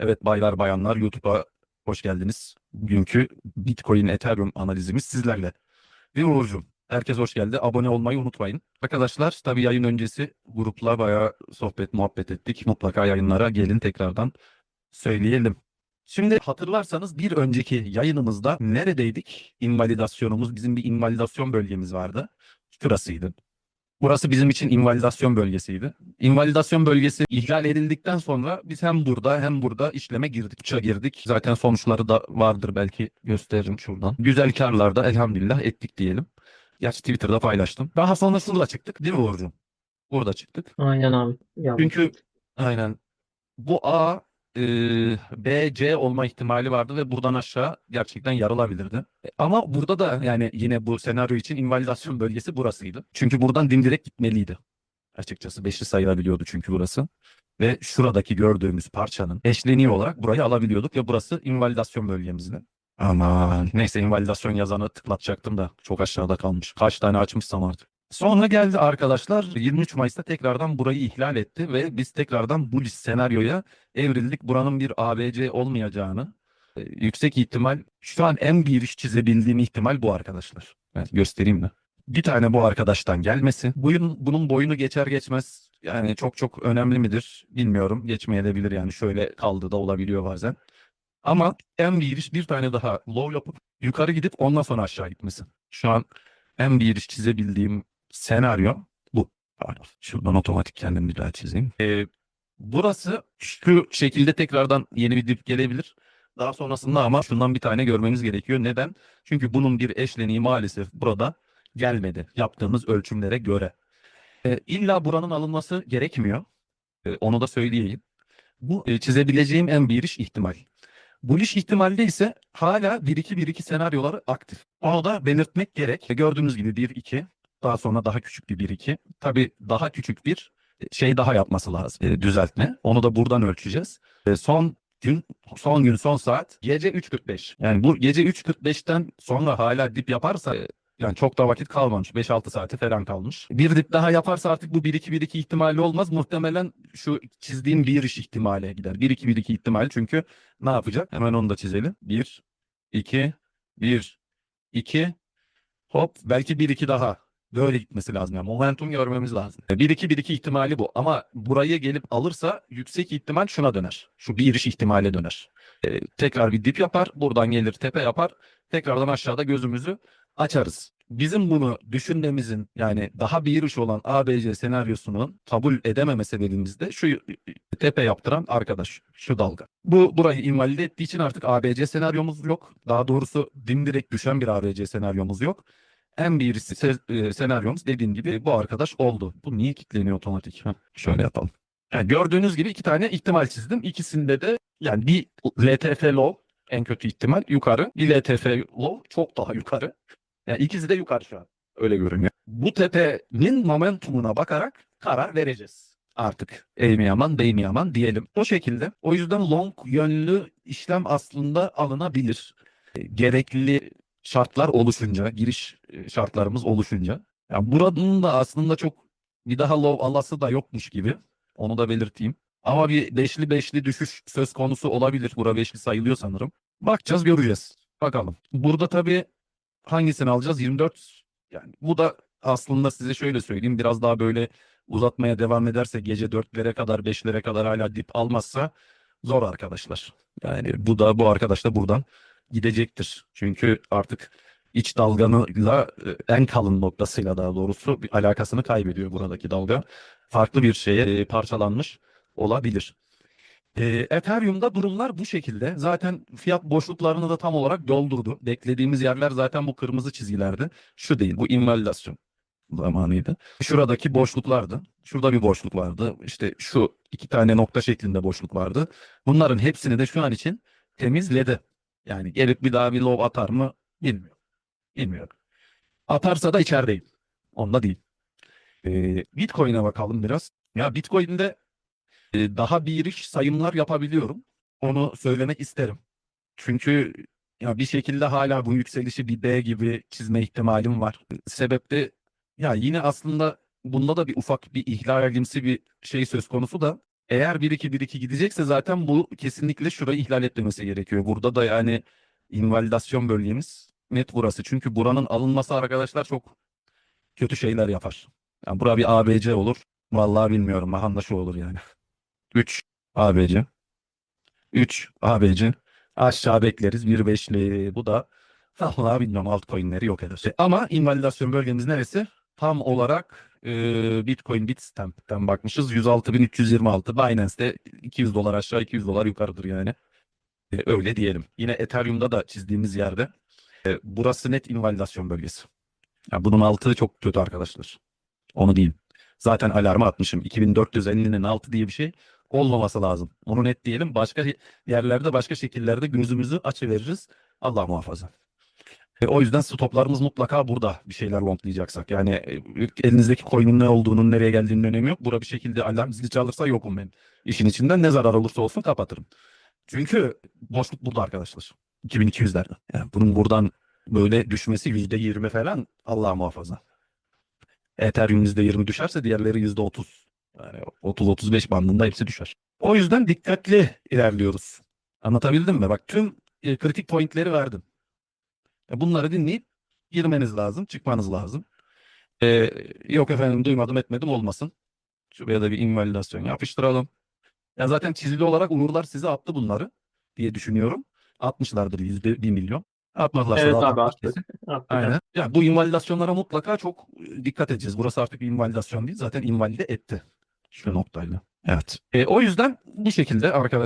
Evet baylar bayanlar YouTube'a hoş geldiniz. Bugünkü Bitcoin Ethereum analizimiz sizlerle. Bir Uğur'cum herkes hoş geldi. Abone olmayı unutmayın. Arkadaşlar tabii yayın öncesi grupla bayağı sohbet muhabbet ettik. Mutlaka yayınlara gelin tekrardan söyleyelim. Şimdi hatırlarsanız bir önceki yayınımızda neredeydik? İnvalidasyonumuz bizim bir invalidasyon bölgemiz vardı. Şurasıydı. Burası bizim için invalidasyon bölgesiydi. İnvalidasyon bölgesi ihlal edildikten sonra biz hem burada hem burada işleme girdik, uça girdik. Zaten sonuçları da vardır belki gösteririm şuradan. Güzel karlarda elhamdülillah ettik diyelim. Gerçi Twitter'da paylaştım. Daha sonrasında da çıktık değil mi Uğur'cum? Burada çıktık. Aynen abi. Ya, Çünkü aynen bu A e, B, C olma ihtimali vardı ve buradan aşağı gerçekten yarılabilirdi. E, Ama burada da yani yine bu senaryo için invalidasyon bölgesi burasıydı. Çünkü buradan dimdirek gitmeliydi. Açıkçası beşli sayılabiliyordu çünkü burası. Ve şuradaki gördüğümüz parçanın eşleniği olarak burayı alabiliyorduk ve burası invalidasyon bölgemizdi. Aman neyse invalidasyon yazanı tıklatacaktım da çok aşağıda kalmış. Kaç tane açmışsam artık. Sonra geldi arkadaşlar 23 Mayıs'ta tekrardan burayı ihlal etti ve biz tekrardan bu senaryoya evrildik. Buranın bir ABC olmayacağını e, yüksek ihtimal şu an en bir iş çizebildiğim ihtimal bu arkadaşlar. Evet, göstereyim mi? Bir tane bu arkadaştan gelmesi. Bunun, bunun boyunu geçer geçmez yani çok çok önemli midir bilmiyorum. Geçmeyebilir yani şöyle kaldı da olabiliyor bazen. Ama en bir iş bir tane daha low yapıp yukarı gidip ondan sonra aşağı gitmesi. Şu an en bir iş çizebildiğim senaryo bu. Şuradan otomatik kendim bir daha çizeyim. Ee, burası şu şekilde tekrardan yeni bir dip gelebilir. Daha sonrasında ama şundan bir tane görmemiz gerekiyor. Neden? Çünkü bunun bir eşleniği maalesef burada gelmedi. Yaptığımız ölçümlere göre. Ee, illa buranın alınması gerekmiyor. Ee, onu da söyleyeyim. Bu e, çizebileceğim en bir iş ihtimal. Bu iş ihtimalde ise hala 1-2-1-2 senaryoları aktif. Onu da belirtmek gerek. Gördüğünüz gibi 1-2 daha sonra daha küçük bir 1-2. Tabii daha küçük bir şey daha yapması lazım. e, düzeltme. Onu da buradan ölçeceğiz. E, son gün son gün son saat gece 3.45. Yani bu gece 3.45'ten sonra hala dip yaparsa e, yani çok da vakit kalmamış. 5-6 saati falan kalmış. Bir dip daha yaparsa artık bu 1-2-1-2 ihtimali olmaz. Muhtemelen şu çizdiğim bir iş ihtimale gider. 1-2-1-2 ihtimali çünkü ne yapacak? Hemen onu da çizelim. 1, 2, 1, 2, hop belki 1-2 daha. Böyle gitmesi lazım. Yani momentum görmemiz lazım. 1-2-1-2 ihtimali bu. Ama burayı gelip alırsa yüksek ihtimal şuna döner. Şu bir iş ihtimale döner. Ee, tekrar bir dip yapar. Buradan gelir tepe yapar. Tekrardan aşağıda gözümüzü açarız. Bizim bunu düşünmemizin yani daha bir iş olan ABC senaryosunun kabul edememe sebebimiz de şu tepe yaptıran arkadaş şu dalga. Bu burayı invalide ettiği için artık ABC senaryomuz yok. Daha doğrusu dimdirek düşen bir ABC senaryomuz yok. En birisi se- e, senaryomuz dediğim gibi bu arkadaş oldu. Bu niye kilitleniyor otomatik? Heh, şöyle yapalım. Yani gördüğünüz gibi iki tane ihtimal çizdim. İkisinde de yani bir LTF low en kötü ihtimal yukarı. Bir LTF low çok daha yukarı. Yani ikisi de yukarı şu an. Öyle görünüyor. Bu tepenin momentumuna bakarak karar vereceğiz. Artık eğ mi yaman, bey mi yaman diyelim. O şekilde. O yüzden long yönlü işlem aslında alınabilir. E, Gerekli şartlar oluşunca, giriş e, şartlarımız oluşunca. Yani buranın da aslında çok bir daha low alası da yokmuş gibi. Onu da belirteyim. Ama bir beşli beşli düşüş söz konusu olabilir. Bura beşli sayılıyor sanırım. Bakacağız göreceğiz. Bakalım. Burada tabii hangisini alacağız? 24 yani bu da aslında size şöyle söyleyeyim biraz daha böyle uzatmaya devam ederse gece 4'lere kadar 5'lere kadar hala dip almazsa zor arkadaşlar. Yani bu da bu arkadaş da buradan gidecektir. Çünkü artık iç dalganıyla e, en kalın noktasıyla daha doğrusu bir alakasını kaybediyor buradaki dalga. Farklı bir şeye e, parçalanmış olabilir. E, Ethereum'da durumlar bu şekilde. Zaten fiyat boşluklarını da tam olarak doldurdu. Beklediğimiz yerler zaten bu kırmızı çizgilerdi. Şu değil, bu invalidasyon zamanıydı. Şuradaki boşluklardı. Şurada bir boşluk vardı. İşte şu iki tane nokta şeklinde boşluk vardı. Bunların hepsini de şu an için temizledi. Yani gelip bir daha bir low atar mı bilmiyorum. Bilmiyorum. Atarsa da içerideyim. Onda değil. Ee, Bitcoin'e bakalım biraz. Ya Bitcoin'de e, daha bir iş sayımlar yapabiliyorum. Onu söylemek isterim. Çünkü ya bir şekilde hala bu yükselişi bir D gibi çizme ihtimalim var. Sebep de ya yine aslında bunda da bir ufak bir ihlalimsi bir şey söz konusu da Eğer 1-2-1-2 gidecekse zaten bu kesinlikle şurayı ihlal etmemesi gerekiyor. Burada da yani invalidasyon bölgemiz net burası. Çünkü buranın alınması arkadaşlar çok kötü şeyler yapar. Yani bura bir ABC olur. Vallahi bilmiyorum. Mahanda şu olur yani. 3 ABC. 3 ABC. Aşağı bekleriz. 1 beşli. Bu da vallahi bilmiyorum altcoin'leri yok eder. Ama invalidasyon bölgemiz neresi? Tam olarak e, Bitcoin Bitstamp'ten bakmışız. 106.326. Binance'de 200 dolar aşağı 200 dolar yukarıdır yani. E, öyle diyelim. Yine Ethereum'da da çizdiğimiz yerde. e, burası net invalidasyon bölgesi. Ya bunun altı çok kötü arkadaşlar. Onu diyeyim. Zaten alarmı atmışım. 2450'nin altı diye bir şey olmaması lazım. Onu net diyelim. Başka yerlerde başka şekillerde gözümüzü açıveririz. Allah muhafaza. E, o yüzden stoplarımız mutlaka burada bir şeyler longlayacaksak. Yani e, elinizdeki coin'in ne olduğunun nereye geldiğinin önemi yok. Bura bir şekilde alarm zili çalırsa yokum ben. İşin içinden ne zarar olursa olsun kapatırım. Çünkü boşluk burada arkadaşlar. 2200'lerde. Yani bunun buradan böyle düşmesi %20 falan Allah muhafaza. Ethereum %20 düşerse diğerleri %30. Yani 30-35 bandında hepsi düşer. O yüzden dikkatli ilerliyoruz. Anlatabildim mi? Bak tüm e, kritik pointleri verdim. E, Bunları dinleyip girmeniz lazım, çıkmanız lazım. E, yok efendim duymadım etmedim olmasın. Şuraya da bir invalidasyon yapıştıralım. Ya zaten çizili olarak Uğurlar size attı bunları diye düşünüyorum. Atmışlardır yüzde bir milyon. Atmadılarsa Evet abi. Attık. Aynen. Yani bu invalidasyonlara mutlaka çok dikkat edeceğiz. Burası artık bir invalidasyon değil. Zaten invalide etti. Şu noktayla. Evet. E, o yüzden bu şekilde arkadaşlar